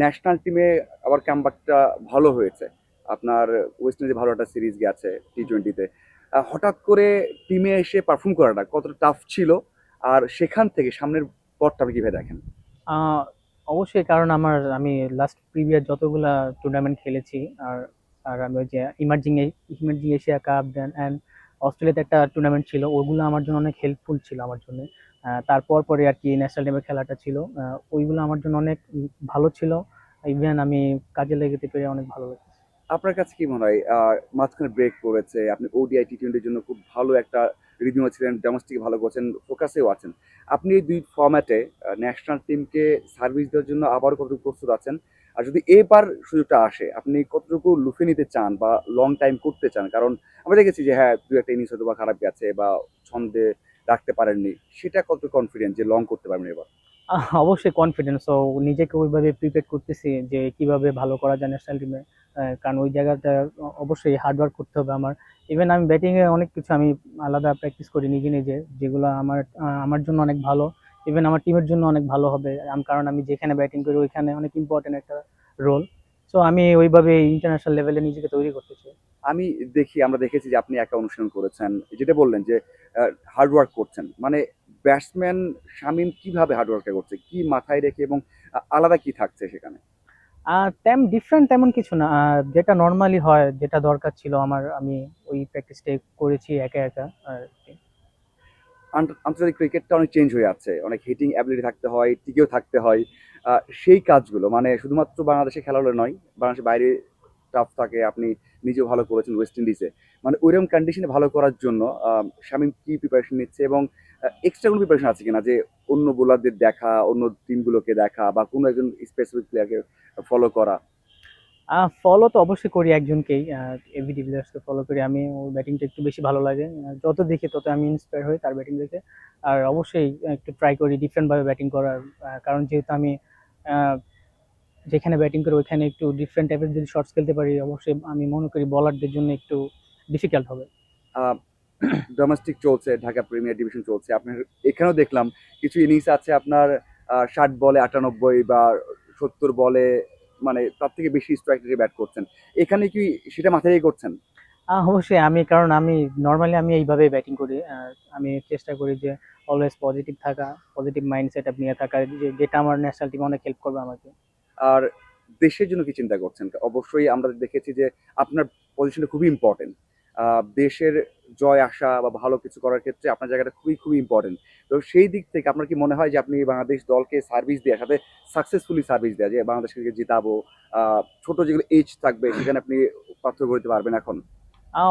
National টিমে আবার কামব্যাকটা ভালো হয়েছে। আপনার ওয়েস্ট ইন্ডিজে ভালো একটা সিরিজ গেছে টি টোয়েন্টিতে হঠাৎ করে টিমে এসে পারফর্ম করাটা কতটা টাফ ছিল? আর সেখান থেকে সামনের পথটা আপনি কীভাবে দেখেন? অবশ্যই, কারণ আমার, আমি লাস্ট প্রিভিয়াস যতগুলা টুর্নামেন্ট খেলেছি, আর আর আমি ওই যে emerging emerging Asia cup then and অস্ট্রেলিয়াতে একটা টুর্নামেন্ট ছিল, ওগুলো আমার জন্য অনেক হেল্পফুল ছিল আমার জন্য। তারপর পরে আর কি ন্যাশনাল টিমের খেলাটা ছিল। ওইগুলো আমার জন্য অনেক ভালো ছিল। ইভেন আমি কাজে লেগেতে পেরে অনেক ভালো লাগছে। আপনার কাছে কি মনে হয় মাঝখানে ব্রেক করেছে আপনি ওডিআই টি টোয়েন্টির জন্য খুব ভালো একটা রিদিমে ছিলেন ডোমেস্টিক ভালো করছেন ফোকাসেও আছেন। আপনি এই দুই ফর্ম্যাটে ন্যাশনাল টিমকে সার্ভিস দেওয়ার জন্য আবার কতটুকু প্রস্তুত আছেন? আর যদি এবার সুযোগটা আসে, আপনি কতটুকু লুফে নিতে চান বা লং টাইম করতে চান? কারণ আমরা দেখেছি যে হ্যাঁ দু একটা ইনিংস হয়তো বা খারাপ গেছে বা ছন্দে রাখতে পারেননি, সেটা কত কনফিডেন্ট যে লং করতে পারবেন এবার? অবশ্যই কনফিডেন্স ও নিজেকে ওইভাবে প্রিপেয়ার করতেছি যে কীভাবে ভালো করা যায় ন্যাশনাল টিমে কারণ ওই জায়গাটা অবশ্যই হার্ডওয়ার্ক করতে হবে আমার। ইভেন আমি ব্যাটিংয়ে অনেক কিছু আমি আলাদা প্র্যাকটিস করি নিজে নিজে, যেগুলো আমার আমার জন্য অনেক ভালো। ইভেন আমার টিমের জন্য অনেক ভালো হবে। কারণ আমি যেখানে ব্যাটিং করি ওইখানে অনেক ইম্পর্টেন্ট একটা রোল সো আমি ওইভাবে ইন্টারন্যাশনাল লেভেলে নিজেকে তৈরি করতে চাই। আমি দেখি আমরা দেখেছি যে আপনি একা অনুশীলন করেছেন যেটা বললেন যে হার্ডওয়ার্ক করছেন। মানে ব্যাটসম্যান শামিম কীভাবে হার্ড ওয়ার্কটা করছে? কি মাথায় রেখে এবং আলাদা কি থাকছে সেখানে? তেম ডিফারেন্ট তেমন কিছু না। যেটা নর্মালি হয় যেটা দরকার ছিল আমার আমি ওই প্র্যাকটিসটাই করেছি একা একা আর আন্তর্জাতিক ক্রিকেটটা অনেক চেঞ্জ হয়ে যাচ্ছে অনেক হিটিং অ্যাবিলিটি থাকতে হয় টিকেও থাকতে হয়। সেই কাজগুলো মানে শুধুমাত্র বাংলাদেশে খেলা হলে নয় বাংলাদেশের বাইরে টাফ থাকে, আপনি নিজেও ভালো করেছেন ওয়েস্ট ইন্ডিজে মানে ওইরকম কন্ডিশনে ভালো করার জন্য শামীম কি প্রিপারেশন নিচ্ছে এবং এক্সট্রা কোনো প্রিপারেশন আছে কিনা? যে অন্য বোলারদের দেখা, অন্য টিমগুলোকে দেখা বা কোনো একজন স্পেসিফিক প্লেয়ারকে ফলো করা? ফলো তো অবশ্যই করি একজনকেই। এভি ডিভিলিয়ার্সকে ফলো করি। আমি, ওর ব্যাটিংটা একটু বেশি ভালো লাগে। যত দেখি তত আমি ইন্সপায়ার হই তার ব্যাটিং দেখে। আর অবশ্যই একটু ট্রাই করি ডিফারেন্টভাবে ব্যাটিং করার কারণ যেহেতু আমি যেখানে ব্যাটিং করি ওইখানে একটু ডিফারেন্ট টাইপের যদি শর্টস খেলতে পারি অবশ্যই আমি মনে করি বলারদের জন্য একটু ডিফিকাল্ট হবে। ডোমেস্টিক চলছে ঢাকা প্রিমিয়ার ডিভিশন চলছে। আপনার এখানেও দেখলাম কিছু ইনিংস আছে আপনার ষাট বলে আটানব্বই বা সত্তর বলে মানে তার থেকে বেশি স্ট্রাইক রেটে ব্যাট করছেন। এখানে কি সেটা মাথায় রেখে করছেন? অবশ্যই আমি কারণ আমি নর্মালি আমি এইভাবেই ব্যাটিং করি। আমি চেষ্টা করি যে অলওয়েজ পজিটিভ থাকা পজিটিভ মাইন্ডসেট নিয়ে থাকা যেটা আমার ন্যাশনাল টিম অনেক হেল্প করবে আমাকে। আর দেশের জন্য কি চিন্তা করছেন? অবশ্যই আমরা দেখেছি যে আপনার পজিশনটা খুবই ইম্পর্টেন্ট দেশের জয় আসা বা ভালো কিছু করার ক্ষেত্রে আপনার জায়গাটা খুবই খুবই ইম্পর্টেন্ট তো সেই দিক থেকে আপনার কি মনে হয় যে আপনি বাংলাদেশ দলকে সার্ভিস দেওয়ার সাথে সাকসেসফুলি সার্ভিস দেওয়া যে বাংলাদেশকে জিতাবো আহ, ছোট যেগুলো এজ থাকবে সেখানে আপনি পার্থক্য করতে পারবেন এখন?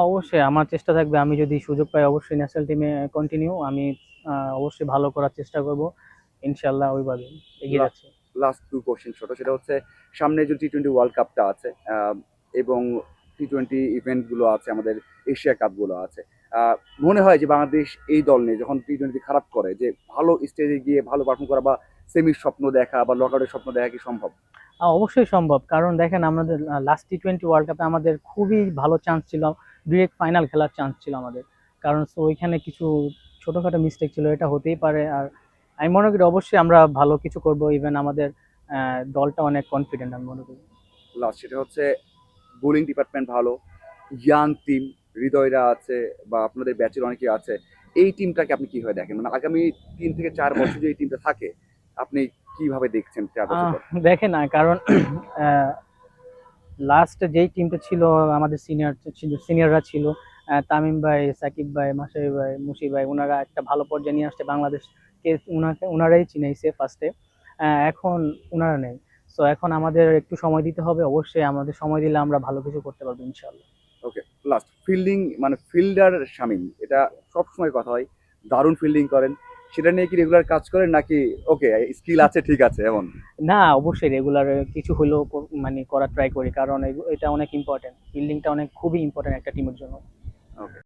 অবশ্যই আমার চেষ্টা থাকবে। আমি যদি সুযোগ পাই অবশ্যই ন্যাশনাল টিমে কন্টিনিউ আমি অবশ্যই ভালো করার চেষ্টা করব। ইনশাল্লাহ ওইভাবে এগিয়ে। যাচ্ছে। লাস্ট টু কোশ্চেন ছোট, সেটা হচ্ছে সামনে যে টি টোয়েন্টি ওয়ার্ল্ড কাপটা আছে এবং টি টোয়েন্টি ইভেন্টগুলো আছে, আমাদের এশিয়া কাপগুলো আছে। মনে হয় যে বাংলাদেশ এই দল নিয়ে যখন টি টোয়েন্টি খারাপ করে, যে ভালো স্টেজে গিয়ে ভালো পারফর্ম করা বা সেমির স্বপ্ন দেখা বা লকআউটের স্বপ্ন দেখা কি সম্ভব? অবশ্যই সম্ভব। কারণ দেখেন, আমাদের লাস্ট টি টোয়েন্টি ওয়ার্ল্ড কাপে আমাদের খুবই ভালো চান্স ছিল ডিরেক্ট ফাইনাল খেলার চান্স ছিল আমাদের। কারণ ওইখানে কিছু ছোটোখাটো মিস্টেক ছিল, এটা হতেই পারে। আর আমি মনে করি অবশ্যই আমরা ভালো কিছু করব ইভেন আমাদের দলটা অনেক কনফিডেন্ট আমি মনে করি লাস্ট সেটা হচ্ছে বোলিং ডিপার্টমেন্ট ভালো ইয়াং টিম হৃদয়রা আছে বা আপনাদের ব্যাচের অনেকে আছে এই টিমটাকে আপনি কীভাবে দেখেন মানে আগামী তিন থেকে চার বছর যে এই টিমটা থাকে আপনি কীভাবে দেখছেন চার বছর? দেখে না কারণ লাস্ট যেই টিমটা ছিল আমাদের সিনিয়র সিনিয়ররা ছিল তামিম ভাই সাকিব ভাই মাসাই ভাই মুশি ভাই ওনারা একটা ভালো পর্যায়ে নিয়ে আসছে বাংলাদেশকে ওনাকে ওনারাই চিনাইছে ফার্স্টে এখন ওনারা নেই। সো এখন আমাদের একটু সময় দিতে হবে। অবশ্যই আমাদের সময় দিলে আমরা ভালো কিছু করতে পারব ইনশাল্লাহ ওকে লাস্ট ফিল্ডিং মানে ফিল্ডার শামিম এটা সব সময় কথা হয়। দারুণ ফিল্ডিং করেন। সেটা নিয়ে কি রেগুলার কাজ করেন নাকি ওকে স্কিল আছে ঠিক আছে এমন? না অবশ্যই রেগুলার কিছু হলেও মানে করার ট্রাই করি কারণ এটা অনেক ইম্পর্টেন্ট ফিল্ডিংটা অনেক খুবই ইম্পর্টেন্ট একটা টিমের জন্য। ওকে